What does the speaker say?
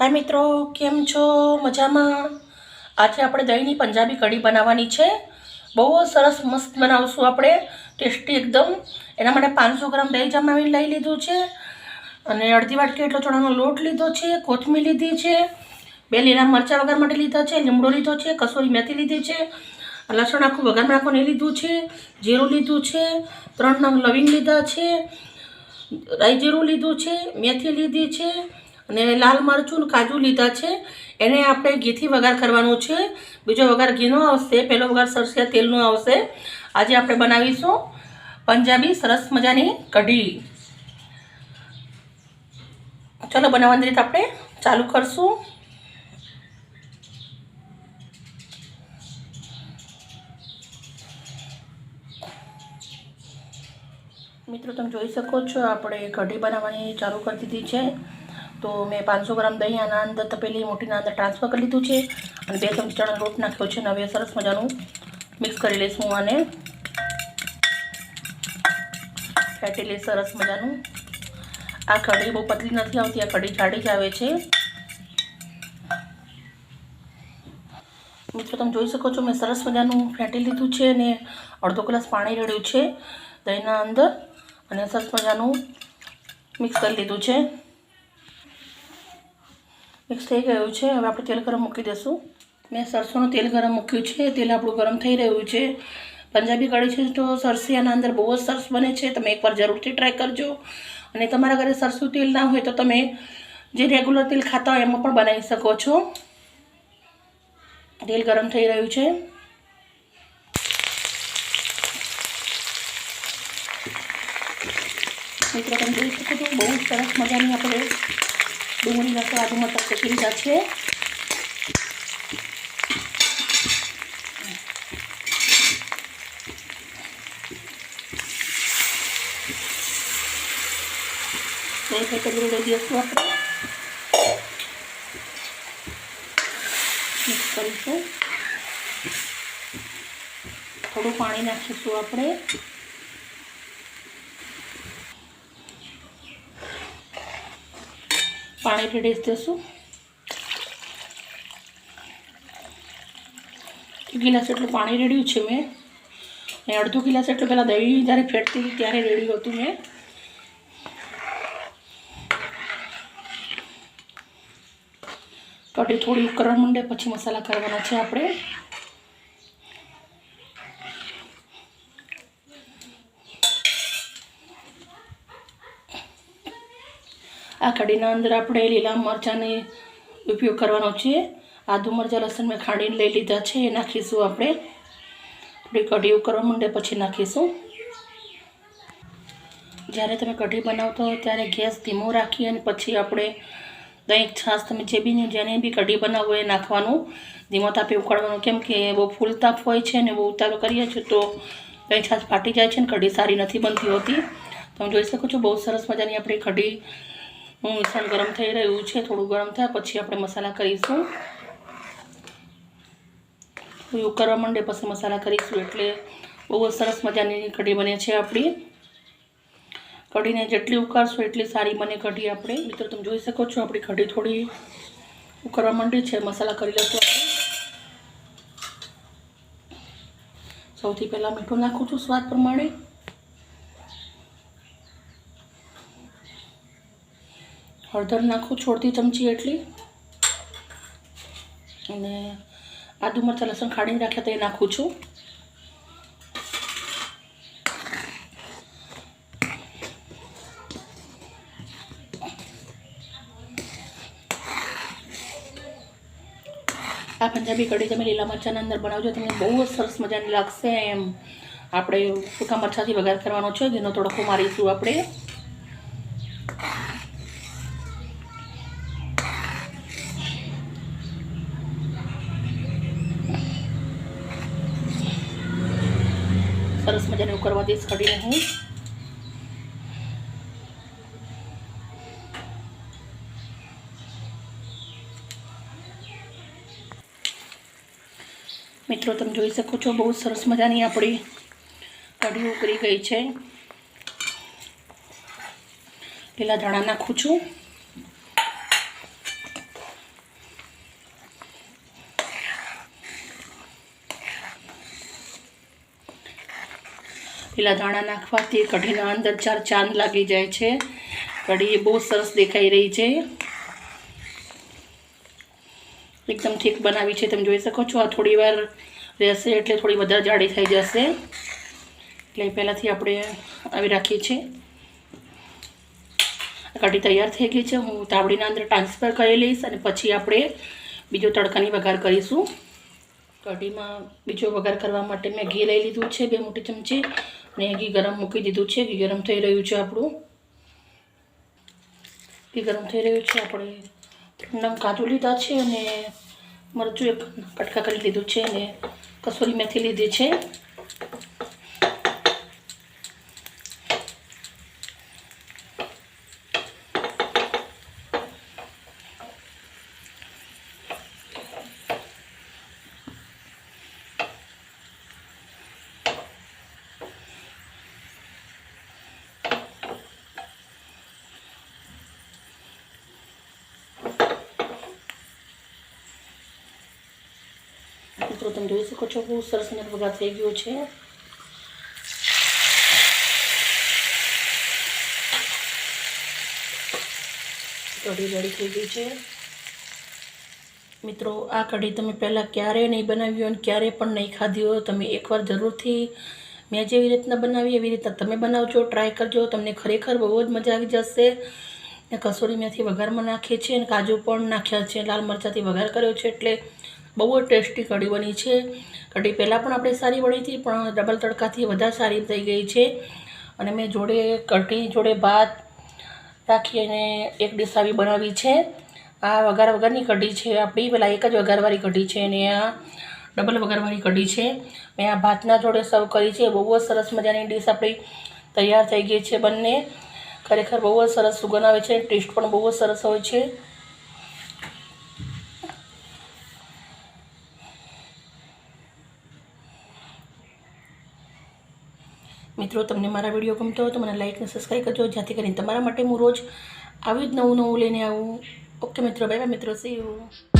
હાય મિત્રો, કેમ છો? મજામાં? આજે આપણે દહીંની પંજાબી કઢી બનાવવાની છે. બહુ સરસ મસ્ત બનાવશું આપણે. ટેસ્ટી એકદમ. એના માટે પાંચસો ગ્રામ દહીં જમાવી લઈ લીધું છે. અને અડધી વાટકી એટલો ચણાનો લોટ લીધો છે, કોથમીર લીધી છે, બે લીલા મરચાં વગર માટે લીધા છે, લીમડો લીધો છે, કસોરી મેથી લીધી છે, લસણ આખું વઘાર નાખોને લીધું છે, જીરું લીધું છે, ત્રણ નંગ લવિંગ લીધા છે, રાઈ જીરું લીધું છે, મેથી લીધી છે અને લાલ મરચું કાજુ લીધા છે. એને આપણે ઘીથી વઘાર કરવાનું છે. બીજો વઘાર ઘીનો આવશે પહેલો વઘાર સરસિયા તેલનો આવશે. આજે આપણે બનાવીશું પંજાબી સરસ મજાની કઢી. ચલો, બનાવવાની રીત આપણે ચાલુ કરશું. મિત્રો, તમે જોઈ શકો છો, આપણે કઢી બનાવવાની ચાલુ કરી દીધી છે. તો મેં પાંચસો ગ્રામ દહીં, આના અંદર તપેલી, મોટીના અંદર ટ્રાન્સફર કરી લીધું છે અને બે ચમચી ચણા લોટ નાખ્યો છે અને હવે સરસ મજાનું મિક્સ કરી લઈશું આને. ફેટી લઈશ સરસ મજાનું. આ કઢી બહુ પતલી નથી આવતી, આ કઢી જાડી જ આવે છે. મિત્રો, તમે જોઈ શકો છો મેં સરસ મજાનું ફેટી લીધું છે અને અડધો ગ્લાસ પાણી રેડ્યું છે દહીંના અંદર અને સરસ મજાનું મિક્સ કરી લીધું છે. મિક્સ થઈ ગયું છે. હવે આપણે તેલ ગરમ મૂકી દઈશું. મેં સરસોનું તેલ ગરમ મૂક્યું છે. તેલ આપણું ગરમ થઈ રહ્યું છે. પંજાબી કઢી છે તો સરસી આના અંદર બહુ જ સરસ બને છે. તમે એકવાર જરૂરથી ટ્રાય કરજો. અને તમારા ઘરે સરસું તેલ ના હોય તો તમે જે રેગ્યુલર તેલ ખાતા હોય એમાં પણ બનાવી શકો છો. તેલ ગરમ થઈ રહ્યું છે. મિત્રો, તમે જોઈ શકો છો, બહુ સરસ મજાની આપણે ડુંગળીના સ્વાદ મતલબ શેકી લીધા છે એક કચરું લઈ દઈશું આપણે મિક્સ કરીશું થોડું પાણી નાખીશું આપણે પાણી રેડી દઈશું ગિલાસ એટલું પાણી રેડ્યું છે મેં અને અડધો ગિલાસ એટલું પહેલાં દહીં જ્યારે ફેટતી હતી ત્યારે રેડ્યું હતું મેં કઢી થોડી ઉકળવા માંડે પછી મસાલા કરવાના છે આપણે આ કઢીના અંદર આપણે લીલા મરચાંને ઉપયોગ કરવાનો છે. આદુ મરચાં, લસણ મેં ખાંડીને લઈ લીધા છે. એ નાખીશું આપણે. થોડી કઢી ઉકળવા માંડે પછી નાખીશું. જ્યારે તમે કઢી બનાવતો હોય ત્યારે ગેસ ધીમો રાખી અને પછી આપણે દહીં, છાશ તમે જે બી જેને બી કઢી બનાવવો એ નાખવાનું. ધીમો તાપે ઉકાળવાનું. કેમ કે બહુ ફૂલ તાપ હોય છે ને બહુ ઉતારો કરીએ છીએ તો દહીં, છાશ ફાટી જાય છે ને કઢી સારી નથી બનતી હોતી. તમે જોઈ શકો છો બહુ સરસ મજાની આપણી કઢી મિશ્રણ ગરમ થઈ રહ્યું છે, થોડું ગરમ થાય પછી આપણે મસાલા કરીશું. ઉકળવા માંડે પછી મસાલા કરીશું, એટલે બહુ સરસ મજાની કઢી બને છે આપણી. કઢીને જેટલી ઉકાળશો એટલી સારી બને કઢી આપણે. મિત્રો, તમે જોઈ શકો છો આપણી કઢી થોડી ઉકળવા માંડી છે, મસાલા કરી લઈશું આપણે. સૌથી પહેલાં મીઠું નાખું છું સ્વાદ પ્રમાણે. હળદર નાખું, છોડતી ચમચી એટલી. અને આદુ મરચાં, લસણ ખાડીને રાખ્યા તો એ નાખું છું. આ પંજાબી કઢી તમે લીલા મરચાંના અંદર બનાવજો, તમને બહુ જ સરસ મજાની લાગશે એમ. આપણે સૂકા મરચાંથી વઘાર કરવાનો છે ઘીનો તડકો મારીશું આપણે. સરસ મજાને ઉકળવા દઈશ કઢીને હું મિત્રો તમે જોઈ શકો છો બહુ સરસ મજાની આપણી કઢી ઉકળી ગઈ છે લીલા ધાણા નાખું છું પેલા દાણા નાખવાથી કઢીના અંદર ચાર ચાંદ લાગી જાય છે. કઢી બહુ સરસ દેખાઈ રહી છે. એકદમ ઠીક બનાવી છે, તમે જોઈ શકો છો. આ થોડી વાર રહેશે એટલે થોડી વધારે જાડી થઈ જશે. એટલે પહેલાંથી આપણે આવી રાખીએ છીએ. કઢી તૈયાર થઈ ગઈ છે. હું તાવડીના અંદર ટ્રાન્સફર કરી લઈશ અને પછી આપણે બીજો તડકાની વઘાર કરીશું. કઢીમાં બીજો વઘાર કરવા માટે મેં ઘી લઈ લીધું છે, બે મોટી ચમચી. અને ઘી ગરમ મૂકી દીધું છે. ઘી ગરમ થઈ રહ્યું છે આપણું. ઘી ગરમ થઈ રહ્યું છે. આપણે નમ કાજુ લીધા છે અને મરચું એક કટકા કરી લીધું છે અને કસૂરી મેથી લીધી છે. મિત્રો, તમે જોઈ શકો છો, બહુ સરસ અને વઘાર થઈ ગયો છે. કઢી રેડી થઈ ગઈ છે. મિત્રો, આ કઢી તમે પહેલાં ક્યારેય નહીં બનાવી હોય અને ક્યારેય પણ નહીં ખાધી હોય, તમે એકવાર જરૂરથી મેં જેવી રીતના બનાવી, એવી રીતના તમે બનાવજો, ટ્રાય કરજો, તમને ખરેખર બહુ જ મજા આવી જશે. ને કસૂરી મેથી વઘારમાં નાખીએ છીએ અને કાજુ પણ નાખ્યા છે, લાલ મરચાંથી વઘાર કર્યો છે, એટલે બહુ જ ટેસ્ટી કઢી બની છે. કઢી પહેલાં પણ આપણે સારી બની હતી, પણ ડબલ તડકાથી વધારે સારી થઈ ગઈ છે. અને મેં જોડે કઢી, જોડે ભાત રાખી અને એક ડીશ આવી બનાવી છે. આ વઘાર વગરની કઢી છે, આપણી પહેલાં એક જ વઘારવાળી કઢી છે અને આ ડબલ વઘારવાળી કઢી છે. મેં આ ભાતના જોડે સર્વ કરી છે, બહુ જ સરસ મજાની ડીશ આપણી તૈયાર થઈ ગઈ છે બંને. ખરેખર બહુ જ સરસ સુગંધ આવે છે, ટેસ્ટ પણ બહુ જ સરસ હોય છે. મિત્રો, તમને મારા વીડિયો ગમતો હોય તો મને લાઇક અને સબસ્ક્રાઈબ કરજો. જેથી કરીને તમારા માટે હું રોજ આવી જ નવું નવું લઈને આવું. ઓકે મિત્રો. બાય બાય મિત્રો. See you